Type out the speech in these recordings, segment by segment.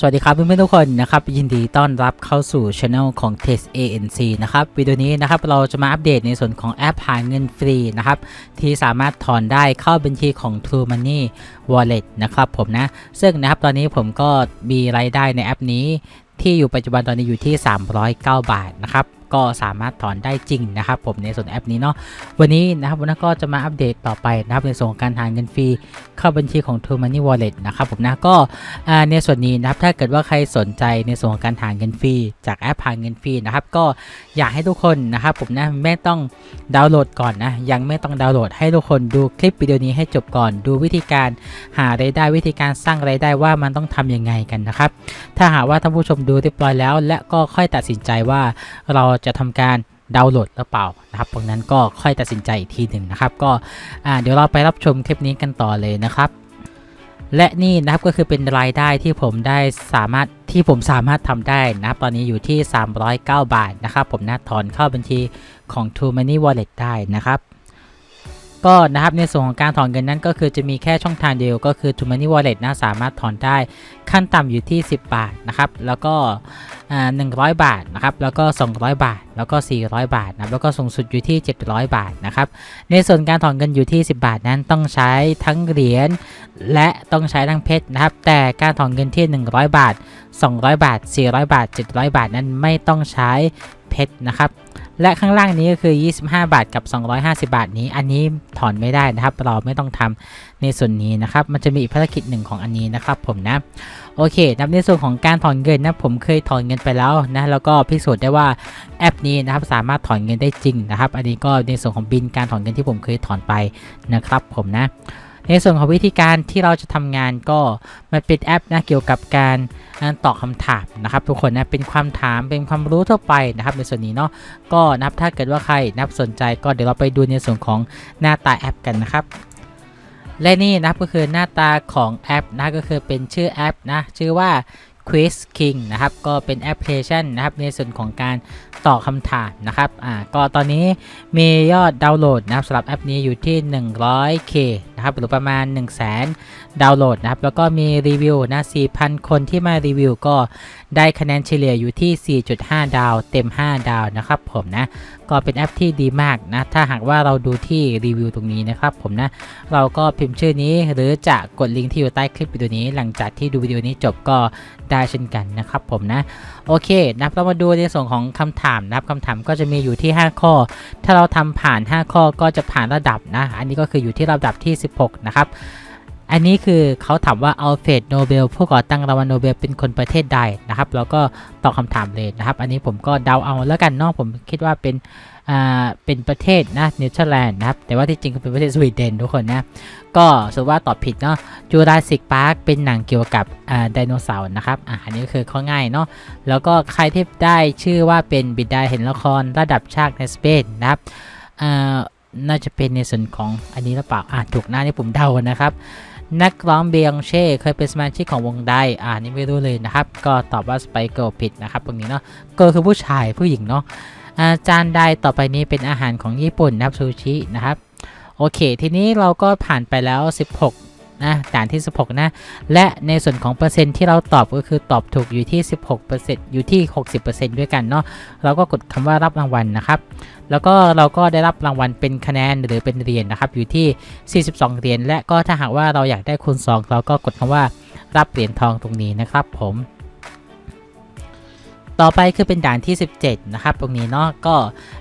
สวัสดีครับเพื่อนๆทุกคนนะครับยินดีต้อนรับเข้าสู่ช anel ของ Test ANC นะครับวิดีโอนี้นะครับเราจะมาอัปเดตในส่วนของแอปหาเงินฟรีนะครับที่สามารถถอนได้เข้าบัญชีของ True Money Wallet นะครับผมนะ ซึ่งนะครับตอนนี้ผมก็มีรายได้ในแอปนี้ที่อยู่ปัจจุบันตอนนี้อยู่ที่ 309 บาทนะครับ ก็สามารถถอนได้จริงนะครับผมในส่วนแอปนี้เนาะวันนี้นะครับวันนี้ก็จะมาอัปเดตต่อไปนะครับในส่วนการหาเงินฟรีเข้าบัญชีของ True Money Wallet นะครับผมนะก็ในส่วนนี้นะครับถ้าเกิดว่าใครสนใจในส่วนของการหาเงินฟรีจากแอปหาเงินฟรีนะครับก็อยากให้ทุกคนนะครับผมนะไม่ต้องดาวน์โหลดก่อนนะยังไม่ต้องดาวน์โหลดให้ทุกคนดูคลิปวิดีโอนี้ให้จบก่อนดูวิธีการหารายได้วิธีการสร้างรายได้ว่ามันต้องทำยังไงกันนะครับถ้าหากว่าท่านผู้ชมดูเรียบร้อยแล้ว และก็ค่อยตัดสินใจว่าเราจะทำการดาวน์โหลดหรือเปล่านะครับตรงนั้นก็ค่อยตัดสินใจอีกทีหนึ่งนะครับ ก็เดี๋ยวเราไปรับชมคลิปนี้กันต่อเลยนะครับและนี่นะครับก็คือเป็นรายได้ที่ผมได้สามารถที่ผมสามารถทำได้นะตอนนี้อยู่ที่ 309 บาทนะครับ ผมนะถอนเข้าบัญชีของ True Money Wallet ได้นะครับ ก็นะครับในส่วนของการถอนเงินนั้นก็คือจะมีแค่ช่องทางเดียวก็คือ True Money Wallet นะสามารถถอนได้ขั้นต่ำอยู่ที่ 10 บาทนะครับ แล้วก็ 100 บาทนะครับแล้วก็ 200 บาท แล้วก็ 400 บาทนะครับแล้วก็สูงสุดอยู่ที่ 700 บาทนะครับในส่วนการถอนเงินอยู่ที่ 10 บาทนั้นต้องใช้ทั้งเหรียญและต้องใช้ทั้งเพชรนะครับแต่การถอนเงินที่ 100 บาท 200 บาท 400 บาท 700 บาทนั้นไม่ต้องใช้เพชรนะครับ และข้างล่างนี้ก็คือ 25 บาทกับ 250 บาทนี้ อันนี้ถอนไม่ได้นะครับ เราไม่ต้องทำในส่วนนี้นะครับ มันจะมีอีกภารกิจหนึ่งของอันนี้นะครับผมนะ โอเคนะครับในส่วนของการถอนเงินนะ ผมเคยถอนเงินไปแล้วนะ แล้วก็พิสูจน์ได้ว่าแอปนี้นะครับสามารถถอนเงินได้จริงนะครับ อันนี้ก็ในส่วนของบินการถอนเงินที่ผมเคยถอนไปนะครับผมนะ ในส่วนของวิธีการที่เราจะทำงานก็มันเป็นแอปนะเกี่ยวกับการตอบคำถามนะครับ ทุกคนนะเป็นความถามเป็นความรู้ทั่วไปนะครับ ในส่วนนี้เนาะก็นับถ้าเกิดว่าใครนับสนใจก็เดี๋ยวเราไปดูในส่วนของหน้าตาแอปกันนะครับและนี่นะครับก็คือหน้าตาของแอปนะก็คือเป็นชื่อแอปนะชื่อว่า Quiz King นะครับก็เป็นแอปพลิเคชันนะครับในส่วนของการตอบคำถามนะครับอ่าก็ตอนนี้มียอดดาวน์โหลดนะครับสำหรับแอปนี้อยู่ที่ 100k นะครับหรือประมาณ 1 0 0 0 0แสนดาวน์โหลดนะครับแล้วก็มีรีวิวนะ4,000 คนที่มารีวิวก็ได้คะแนนเฉลี่ยอยู่ที่ 4.5 ดาวเต็ม 5 ดาวนะครับผมนะก็เป็นแอปที่ดีมากนะถ้าหากว่าเราดูที่รีวิวตรงนี้นะครับผมนะเราก็พิมพ์ชื่อนี้หรือจะกดลิงก์ที่อยู่ใต้คลิปวิดีโอนี้ หลังจากที่ดูวิดีโอนี้จบก็ได้เช่นกันนะครับผมนะโอเคนะครับเรามาดูในส่วนของคำถามนะครับคำถามก็จะมีอยู่ที่ 5 ข้อ ถ้าเราทำผ่าน 5 ข้อก็จะผ่านระดับนะอันนี้ก็คืออยู่ที่ระดับที่16 นะครับ อันนี้คือเขาถามว่าอัลเฟรดโนเบลผู้ก่อตั้งรางวัลโนเบลเป็นคนประเทศใดนะครับแล้วก็ตอบคำถามเลยนะครับ อันนี้ผมก็เดาเอาแล้วกันเนาะผมคิดว่าเป็นอ่าเป็นประเทศนะเนเธอร์แลนด์นะครับ แต่ว่าที่จริงเป็นประเทศสวีเดนทุกคนนะ ก็สมมติว่าตอบผิดเนาะจูราสสิกพาร์คเป็นหนังเกี่ยวกับอ่าไดโนเสาร์นะครับอ่าอันนี้คือข้อง่ายเนาะแล้วก็ใครที่ได้ชื่อว่าเป็นบิดาเห็นละครระดับชาติในสเปนนะครับอ่า น่าจะเป็นในส่วนของอันนี้หรือเปล่าอ่าถูกหน้านี่ผมเดานะครับ นักร้องเบียงเช่เคยเป็นสมาชิกของวงใดอ่านี่ไม่รู้เลยนะครับ ก็ตอบว่าสไปเกิลผิดนะครับ ตรงนี้เนาะเกิร์ลคือผู้ชายผู้หญิงเนาะอาจานใดต่อไปนี้เป็นอาหารของญี่ปุ่นนะครับซูชินะครับ โอเค ทีนี้เราก็ผ่านไปแล้ว 16 นะด่านที่ 16 นะ และในส่วนของเปอร์เซ็นต์ที่เราตอบก็คือตอบถูกอยู่ที่ 16%อยู่ที่ 60%ด้วยกันเนาะเราก็กดคำว่ารับรางวัลนะครับแล้วก็เราก็ได้รับรางวัลเป็นคะแนนหรือเป็นเหรียญนะครับอยู่ที่ 42 เหรียญและก็ถ้าหากว่าเราอยากได้คูณ2เราก็กดคำว่ารับเหรียญทองตรงนี้นะครับผม ต่อไปคือเป็นด่านที่ 17 นะครับ ตรงนี้เนาะก็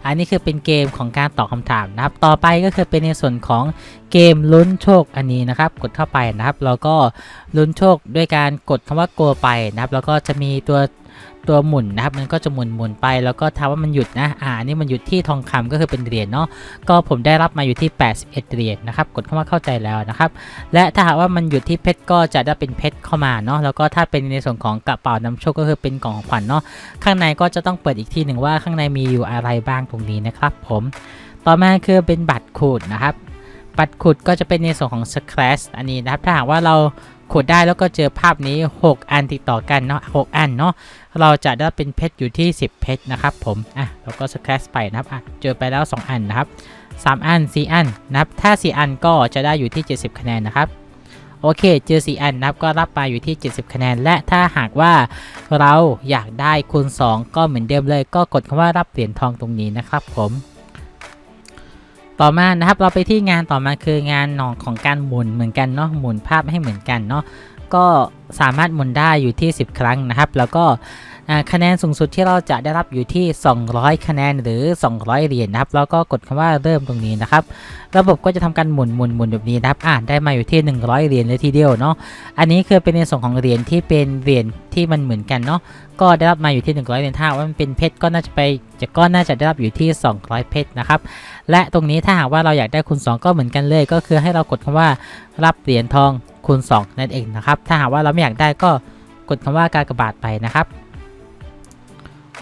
อันนี้คือเป็นเกมของการตอบคำถามนะครับ ต่อไปก็คือเป็นในส่วนของเกมลุ้นโชคอันนี้นะครับ กดเข้าไปนะครับ แล้วก็ลุ้นโชคด้วยการกดคำว่าโกไปนะครับ แล้วก็จะมีตัว ตัวหมุนนะครับมันก็จะหมุนหมุนไปแล้วก็ทำว่ามันหยุดนะอ่านี่มันหยุดที่ทองคำก็คือเป็นเหรียญเนาะก็ผมได้รับมาอยู่ที่ 81เหรียญนะครับกดเข้ามาเข้าใจแล้วนะครับและถ้าหากว่ามันหยุดที่เพชรก็จะได้เป็นเพชรเข้ามาเนาะแล้วก็ถ้าเป็นในส่วนของกระเป๋านำโชคก็คือเป็นกล่องของขวัญเนาะข้างในก็จะต้องเปิดอีกทีหนึ่งว่าข้างในมีอยู่อะไรบ้างตรงนี้นะครับผมต่อมาคือเป็นบัตรขูดนะครับบัตรขูดก็จะเป็นในส่วนของ scratch อันนี้นะครับถ้าหากว่าเรา ขูดได้แล้วก็เจอภาพนี้ 6 อันติดต่อกันเนาะ6อันเนาะเราจะได้เป็นเพชรอยู่ที่ 10 เพชรนะครับผมอะเราก็ scratch ไปนะครับอะเจอไปแล้ว 2 อันนะครับ 3 อัน 4 อันนะครับถ้า 4 อันก็จะได้อยู่ที่ 70 คะแนนนะครับโอเค เจอ 4 อันนะครับก็รับมาอยู่ที่ 70 คะแนน และถ้าหากว่าเราอยากได้คูณ 2 ก็เหมือนเดิมเลย ก็กดคำว่ารับเหรียญทองตรงนี้นะครับผม ต่อมานะครับเราไปที่งานต่อมาคืองานหนองของการหมุนเหมือนกันเนาะหมุนภาพให้เหมือนกันเนาะก็สามารถหมุนได้อยู่ที่ 10 ครั้งนะครับ แล้วก็ คะแนนสูงสุดที่เราจะได้รับอยู่ที่ 200 คะแนนหรือ 200 เหรียญนะครับ แล้วก็กดคำว่าเริ่มตรงนี้นะครับ ระบบก็จะทำการหมุนหมุนหมุนแบบนี้นะครับอ่าได้มาอยู่ที่ 100 เหรียญเลยทีเดียวเนาะ อันนี้คือเป็นในส่วนของเหรียญที่เป็นเหรียญที่มันเหมือนกันเนาะ ก็ได้รับมาอยู่ที่ 100 เหรียญถ้าว่ามันเป็นเพชรก็น่าจะไปจะก็น่าจะได้รับอยู่ที่ 200 เพชรนะครับ และตรงนี้ถ้าหากว่าเราอยากได้คูณ2 ก็เหมือนกันเลย ก็คือให้เรากดคำว่ารับเหรียญทองคูณ2นั่นเองนะครับ ถ้าหากว่าเราไม่อยากได้ก็กดคำว่ากากระบาดไปนะครับ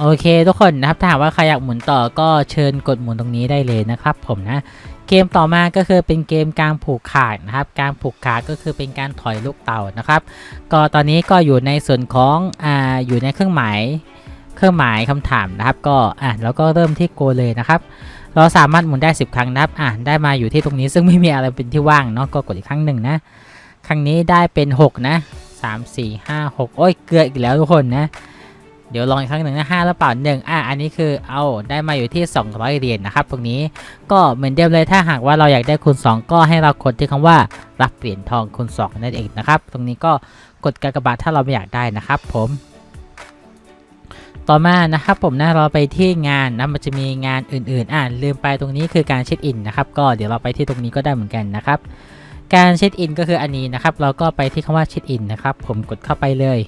โอเคทุกคนนะครับถ้าหากว่าใครอยากหมุนต่อก็เชิญกดหมุนตรงนี้ได้เลยนะครับผมนะเกมต่อมาก็คือเป็นเกมการผูกขาดนะครับ การผูกขาดก็คือเป็นการถอยลูกเต่านะครับ ก็ตอนนี้ก็อยู่ในส่วนของอ่าอยู่ในเครื่องหมายเครื่องหมายคำถามนะครับ ก็อะแล้วก็เริ่มที่โกเลยนะครับ เราสามารถหมุนได้ 10 ครั้งนะครับอ่าได้มาอยู่ที่ตรงนี้ซึ่งไม่มีอะไรเป็นที่ว่างเนาะก็กดอีกครั้งหนึ่งนะ ครั้งนี้ได้เป็น 6 นะ 3 4 5 6 โอ้ยเกลืออีกแล้วทุกคนนะ เดี๋ยวลองอีกครั้งหนึ่งนะ5แล้วเปล่าหนึ่งอะอันนี้คือเอาได้มาอยู่ที่ 200เหรียญนะครับตรงนี้ก็เหมือนเดิมเลยถ้าหากว่าเราอยากได้คูณ2 ก็ให้เรากดที่คำว่ารับเหรียญทองคูณ2นั่นเองนะครับตรงนี้ก็กดกากบาทถ้าเราไม่อยากได้นะครับ ผมต่อมานะครับผมนะเราไปที่งานนะมันจะมีงานอื่นๆ อ่าลืมไปตรงนี้คือการเช็คอินนะครับก็เดี๋ยวเราไปที่ตรงนี้ก็ได้เหมือนกันนะครับ การเช็คอินก็คืออันนี้นะครับ เราก็ไปที่คำว่าเช็คอินนะครับ ผมกดเข้าไปเลย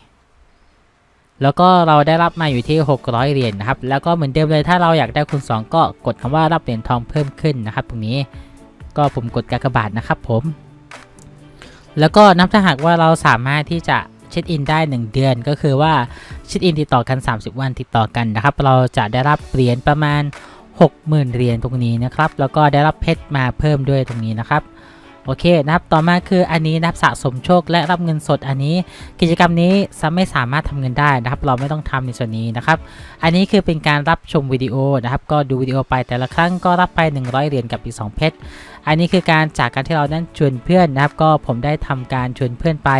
แล้วก็เราได้รับมาอยู่ที่ 600 เหรียญนะครับ แล้วก็เหมือนเดิมเลยถ้าเราอยากได้คูณ2 ก็กดคำว่ารับเหรียญทองเพิ่มขึ้นนะครับ ตรงนี้ก็ผมกดกากบาทนะครับผม แล้วก็นับถ้าหากว่าเราสามารถที่จะเช็คอินได้ 1 เดือนก็คือว่าเช็คอินติดต่อกัน 30 วันติดต่อกันนะครับ เราจะได้รับเหรียญประมาณ 60,000 เหรียญตรงนี้นะครับ แล้วก็ได้รับเพชรมาเพิ่มด้วยตรงนี้นะครับ โอเคนะครับต่อมาคืออันนี้นะครับสะสมโชคและรับเงินสดอันนี้ กิจกรรมนี้จะไม่สามารถทำเงินได้นะครับ เราไม่ต้องทำในส่วนนี้นะครับ อันนี้คือเป็นการรับชมวิดีโอนะครับ ก็ดูวิดีโอไปแต่ละครั้งก็รับไป 100เหรียญกับอีก2เพชรอันนี้คือการจากการที่เรานั้นชวนเพื่อนนะครับ ก็ผมได้ทำการชวนเพื่อนไป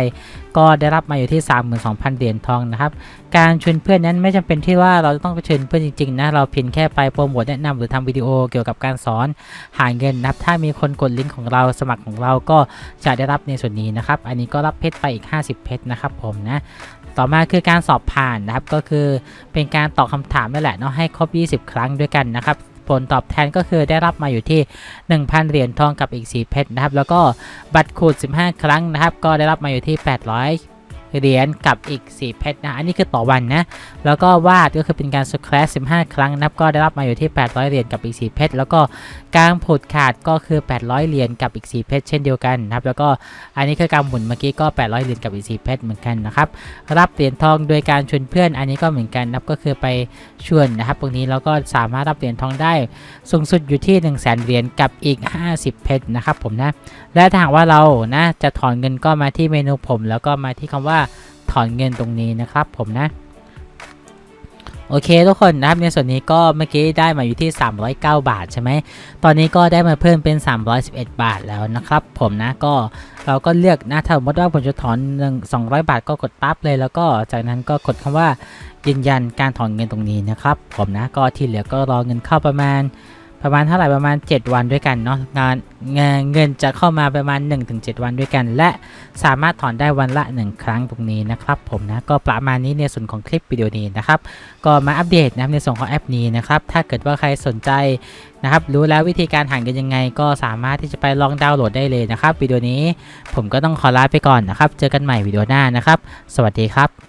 ก็ได้รับมาอยู่ที่ 32,000 เหรียญทองนะครับ การชวนเพื่อนนั้นไม่จำเป็นที่ว่าเราจะต้องไปเชิญเพื่อนจริงๆนะ เราเพียงแค่ไปโปรโมทแนะนำหรือทำวิดีโอเกี่ยวกับการสอนหาเงินนะครับ ถ้ามีคนกดลิงก์ของเราสมัครของเราก็จะได้รับในส่วนนี้นะครับ อันนี้ก็รับเพชรไปอีก 50 เพชรนะครับผมนะ ต่อมาคือการสอบผ่านนะครับ ก็คือเป็นการตอบคำถามนั่นแหละเนาะให้ครบ 20 ครั้งด้วยกันนะครับ ผลตอบแทนก็คือได้รับมาอยู่ที่ 1,000 เหรียญทองกับอีก 4 เพชรนะครับ แล้วก็บัตรขูด 15 ครั้งนะครับ ก็ได้รับมาอยู่ที่ 800 เหรียญกับอีก 4 เพชรนะอันนี้คือต่อวันนะ แล้วก็วาดก็คือเป็นการสแครช15 ครั้งนับก็ได้รับมาอยู่ที่ 800 เหรียญกับอีก 4 เพชรแล้วก็การผุดขาดก็คือ 800 เหรียญกับอีก 4 เพชรเช่นเดียวกันนะครับแล้วก็อันนี้คือการหมุนเมื่อกี้ก็ 800 เหรียญกับอีก 4 เพชรเหมือนกันนะครับรับเหรียญทองโดยการชวนเพื่อน อันนี้ก็เหมือนกันนับก็คือไปชวนนะครับตรงนี้เราก็สามารถรับเหรียญทองได้สูงสุดอยู่ที่ 1 0 0 0 0แเหรียญกับอีก 50 เพชรนะครับผมนะและถ้าหากว่าเรานะจะถอนเงินก็มาที่เมนูผม แล้วก็มาที่คำว่าถอนเงินตรงนี้นะครับผมนะ โอเคทุกคนนะครับในส่วนนี้ก็เมื่อกี้ได้มาอยู่ที่ 309 บาทใช่ไหมตอนนี้ก็ได้มาเพิ่มเป็น 311 บาทแล้วนะครับ ผมนะก็เราก็เลือกนะถ้าสมมติว่าผมจะถอนหนึ่ง200 บาทก็กดปั๊บเลย แล้วก็จากนั้นก็กดคำว่ายืนยันการถอนเงินตรงนี้นะครับ ผมนะก็ที่เหลือก็รอเงินเข้าประมาณ ประมาณเท่าไหร่ประมาณ 7 วันด้วยกันเนาะงานงานเงินจะเข้ามาประมาณ 1-7 วันด้วยกัน และสามารถถอนได้วันละ 1 ครั้งตรงนี้นะครับผมนะก็ประมาณนี้ในส่วนของคลิปวิดีโอนี้นะครับก็มาอัปเดตนะครับในส่วนของแอปนี้นะครับถ้าเกิดว่าใครสนใจนะครับรู้แล้ววิธีการหาเงินยังไง ก็สามารถที่จะไปลองดาวน์โหลดได้เลยนะครับวิดีโอนี้ผมก็ต้องขอลาไปก่อนนะครับเจอกันใหม่วิดีโอหน้านะครับ สวัสดีครับ